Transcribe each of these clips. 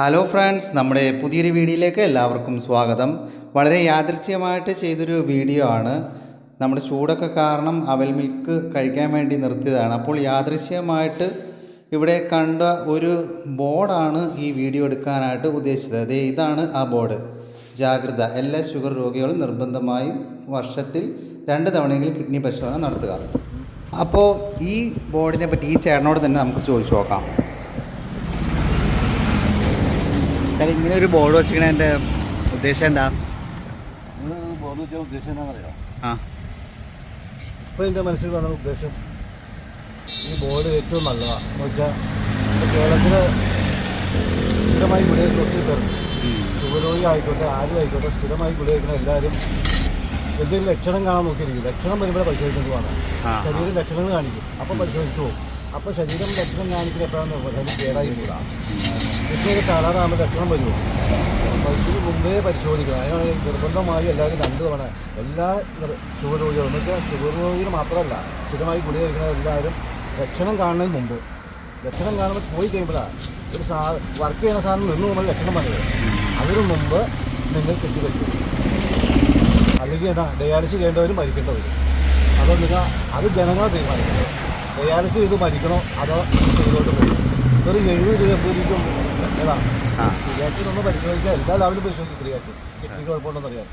Hello friends നമ്മുടെ പുതിയൊരു വീഡിയോയിലേക്ക് എല്ലാവർക്കും സ്വാഗതം. വളരെ യാദൃശ്യമായിട്ട് ചെയ്തൊരു വീഡിയോ ആണ്. നമ്മുടെ ചൂടൊക്കെ കാരണം അവൽ മിൽക്ക് കഴിക്കാൻ വേണ്ടി നിർത്തിയതാണ്. അപ്പോൾ യാദൃശ്യമായിട്ട് ഇവിടെ കണ്ട ഒരു ബോർഡാണ് ഈ വീഡിയോ എടുക്കാനായിട്ട് ഉദ്ദേശിച്ചത്. അതേ ഇതാണ് ആ ബോർഡ് ജാഗ്രത. എല്ലാ ഷുഗർ രോഗികളും നിർബന്ധമായും വർഷത്തിൽ രണ്ട് തവണയെങ്കിലും കിഡ്നി പരിശോധന നടത്തുക. അപ്പോൾ ഈ ബോർഡിനെ പറ്റി ഈ ചേട്ടനോട് തന്നെ നമുക്ക് ചോദിച്ചു നോക്കാം. കാരണം ഇങ്ങനെ ഒരു ബോർഡ് വെച്ചിരിക്കണ എന്റെ ഉദ്ദേശം എന്താ? ബോർഡ് വെച്ച ഉദ്ദേശം എന്താണെന്നറിയാം? ആ. ഇപ്പോൾ എന്റെ മനസ്സിൽ വന്ന ഉദ്ദേശം ഈ ബോർഡ് ഏറ്റവും നല്ലതാണ് എന്ന് വെച്ചാൽ ഇപ്പോൾ കേരളത്തിൽ സ്ഥിരമായി ഗുളിക കുറച്ച് പേർക്ക് ഷുഗർ രോഗി ആയിക്കോട്ടെ ആരും ആയിക്കോട്ടെ സ്ഥിരമായി ഗുളിക കഴിക്കുന്ന എല്ലാവരും എന്തെങ്കിലും ലക്ഷണം കാണാൻ നോക്കിയിരിക്കും. ലക്ഷണം വരുമ്പോഴേ ആ. ശരീരം ലക്ഷണങ്ങൾ കാണിക്കും. അപ്പം പരിശോധിച്ചു പോകും. അപ്പോൾ ശരീരം ലക്ഷണം കാണിക്കുന്ന എപ്പോഴാണെന്ന് ശരീരം കേടായി കൂടാ. ഒരു കളറാകുമ്പോൾ ലക്ഷണം വരുമോ അപ്പോൾ ഇതിന് മുമ്പേ പരിശോധിക്കണം. അതിനാണ് നിർബന്ധമായി എല്ലാവരും രണ്ട് തവണ എല്ലാ ഷുഗർ രോഗികളും എന്നുവെച്ചാൽ ഷുഗർ രോഗികൾ മാത്രമല്ല സ്ഥിരമായി ഗുളിക കഴിക്കുന്ന എല്ലാവരും ലക്ഷണം കാണുന്നതിന് മുമ്പ് ലക്ഷണം കാണുമ്പോൾ പോയി കഴിയുമ്പോഴാണ് ഒരു സാ വർക്ക് ചെയ്യുന്ന സാധനം നിന്ന് പോകുമ്പോൾ ലക്ഷണം വന്നത്. അതിനു മുമ്പ് നിങ്ങൾ കെട്ടിവെക്കും അല്ലെങ്കിൽ എന്താ ഡയാലിസിസ് ചെയ്യേണ്ടവരും മരിക്കേണ്ടവരും. അതോ നിങ്ങൾ അത് ജനങ്ങളെ തീരുമാനിക്കണം. ഡയാലിസിസ് ചെയ്ത് മരിക്കണോ? അതോ ചെയ്തോട്ട് പോകും ഒരു എഴുപത് രൂപ ഏതാ? ആ. ക്രിയാറ്റിൻ ഒന്ന് പരിശോധിച്ചാൽ എല്ലാ ലെവലും പരിശോധിക്കും ക്രിയാറ്റിൻ കിഡ്നി കുഴപ്പമുണ്ടെന്ന് അറിയാം.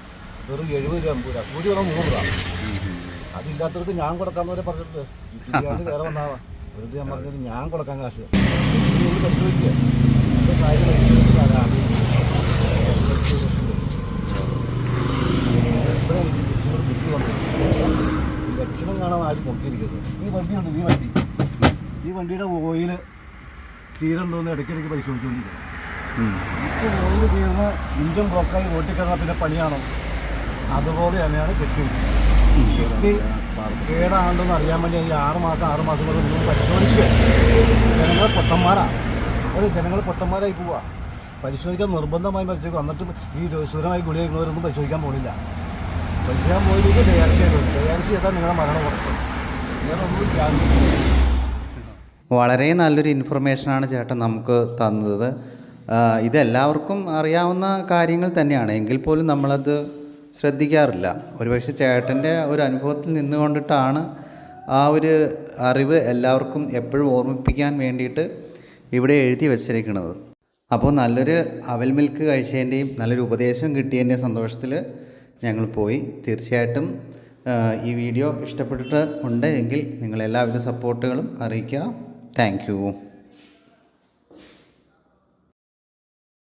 വെറും എഴുപത് രൂപ എമ്പൂര കൂടി വന്നാൽ നൂറ് രൂപ. അതില്ലാത്തവർക്ക് ഞാൻ കൊടുക്കാന്ന് വരെ പറഞ്ഞിട്ട് ക്രിയാറ്റിൻ വേറെ വന്നാവാ. വെറുതെ ഞാൻ പറഞ്ഞത് ഞാൻ കൊടുക്കാൻ കാശ്. പരിശോധിക്കുക ലക്ഷണം കാണാൻ ആരും നോക്കിയിരിക്കുന്നത് ഈ വണ്ടിയുണ്ട് ഈ വണ്ടി. ഈ വണ്ടിയുടെ ഓയിൽ തീരണ്ടോന്ന് ഇടയ്ക്കിടയ്ക്ക് പരിശോധിച്ചുകൊണ്ടിരിക്കും ഇപ്പോൾ ഓയിൽ തീർന്ന് ഇഞ്ചൻ ബ്ലോക്കായി റോട്ടിൽ പിന്നെ പണിയാണോ? അതുപോലെ തന്നെയാണ് കെട്ടി കെട്ടി അറിയാൻ വേണ്ടി ഈ ആറ് മാസം ആറ് മാസം കൊണ്ട് നിങ്ങൾ പരിശോധിച്ച് ജനങ്ങൾ പൊട്ടന്മാരാണ് ഒരു ജനങ്ങൾ പൊട്ടന്മാരായി പോവുക പരിശോധിക്കാൻ നിർബന്ധമായി പരിശോധിക്കും. എന്നിട്ട് ഈ സ്ഥിരമായി ഗുളിയായിരുന്നവരൊന്നും പരിശോധിക്കാൻ പോണില്ല. പരിശോധിക്കാൻ പോയില്ലെങ്കിൽ ഡയാലിസ് ചെയ്തു ഡയാലിസ് ചെയ്താൽ നിങ്ങളുടെ മരണം ഗ്യാരണ്ടി വളരെ നല്ലൊരു ഇൻഫർമേഷനാണ് ചേട്ടൻ നമുക്ക് തന്നത്. ഇതെല്ലാവർക്കും അറിയാവുന്ന കാര്യങ്ങൾ തന്നെയാണ്. എങ്കിൽ പോലും നമ്മളത് ശ്രദ്ധിക്കാറില്ല. ഒരുപക്ഷെ ചേട്ടന്റെ ഒരു അനുഭവത്തിൽ നിന്നുകൊണ്ടിട്ടാണ് ആ ഒരു അറിവ് എല്ലാവർക്കും എപ്പോഴും ഓർമ്മിപ്പിക്കാൻ വേണ്ടിയിട്ട് ഇവിടെ എഴുതി വച്ചിരിക്കുന്നത്. അപ്പോൾ നല്ലൊരു അവൽ മിൽക്ക് കഴിച്ചതിന്റെയും നല്ലൊരു ഉപദേശം കിട്ടിയതിന്റെ സന്തോഷത്തിൽ ഞങ്ങൾ പോയി. തീർച്ചയായിട്ടും ഈ വീഡിയോ ഇഷ്ടപ്പെട്ടിട്ട് ഉണ്ട് എങ്കിൽ നിങ്ങൾ എല്ലാവിധ സപ്പോർട്ടുകളും അറിയിക്കുക. താങ്ക്